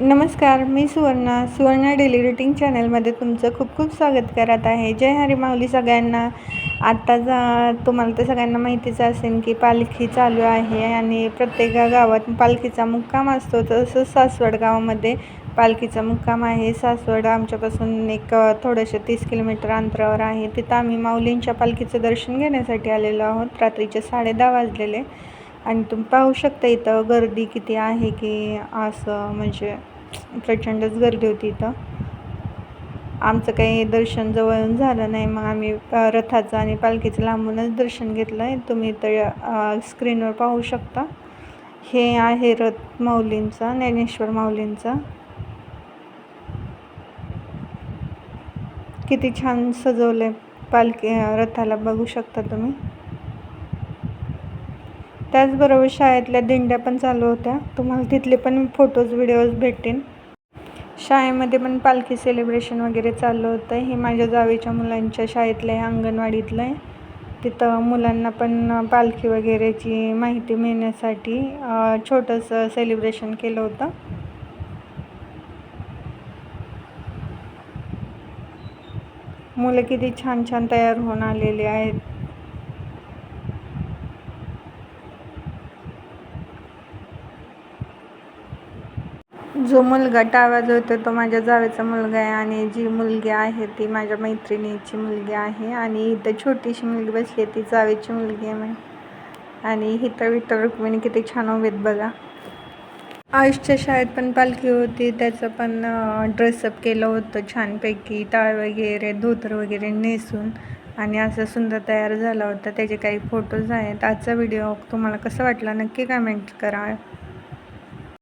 नमस्कार मी Suvarna. Suvarna daily routine चॅनलमध्ये तुमचं खूप खूप स्वागत करत आहे. जय हरी माऊली सगळ्यांना. आत्ता जा तुम्हाला तर सगळ्यांना माहितीच असेल की पालखी चालू आहे आणि प्रत्येक गावात पालखीचा मुक्काम असतो. तसंच सासवड गावामध्ये पालखीचा मुक्काम आहे. सासवड आमच्यापासून एक थोडंसं तीस किलोमीटर अंतरावर आहे. तिथं आम्ही माऊलींच्या पालखीचं दर्शन घेण्यासाठी आलेलो आहोत. रात्रीचे साडे दहा वाजलेले. आणि तुम्ही पाहू शकता इथं गर्दी किती आहे की असं म्हणजे प्रचंडच गर्दी होती इथं. आमचं काही दर्शन जवळून झालं नाही. मग आम्ही रथाचं आणि पालखीचं लांबूनच दर्शन घेतलं आहे तुम्ही इथं स्क्रीनवर पाहू शकता. हे आहे रथ माऊलींचा ज्ञानेश्वर माऊलींचा. किती छान सजवलं आहे पालखी रथाला बघू शकता तुम्ही. त्याचबरोबर शाळेतल्या दिंड्या पण चालू होत्या. तुम्हाला तिथले पण फोटोज व्हिडिओज भेटतील. शाळेमध्ये पण पालखी सेलिब्रेशन वगैरे चाललं होतं. हे माझ्या जावेच्या मुलांच्या शाळेतलं आहे अंगणवाडीतलं आहे. तिथं मुलांना पण पालखी वगैरेची माहिती मिळण्यासाठी छोटंसं सेलिब्रेशन केलं होतं. मुलं किती छान छान तयार होऊन आलेली आहेत. जो मुलगा टाळा होतो तो माझ्या जावेचा मुलगा आहे आणि जी मुलगी आहे ती माझ्या मैत्रिणीची मुलगी आहे आणि इथं छोटीशी मुलगी बसली आहे ती जावेची मुलगी आहे आणि इथं विठ्ठल रुक्मिणी किती छान उभेत बघा. आयुषच्या शाळेत पण पालखी होती त्याचं पण ड्रेसअप केलं होतं छानपैकी टाळ वगैरे धोतर वगैरे नेसून. आणि असं सुंदर तयार झाला होता त्याचे काही फोटोज आहेत. आजचा व्हिडिओ तुम्हाला कसं वाटला नक्की कमेंट करा.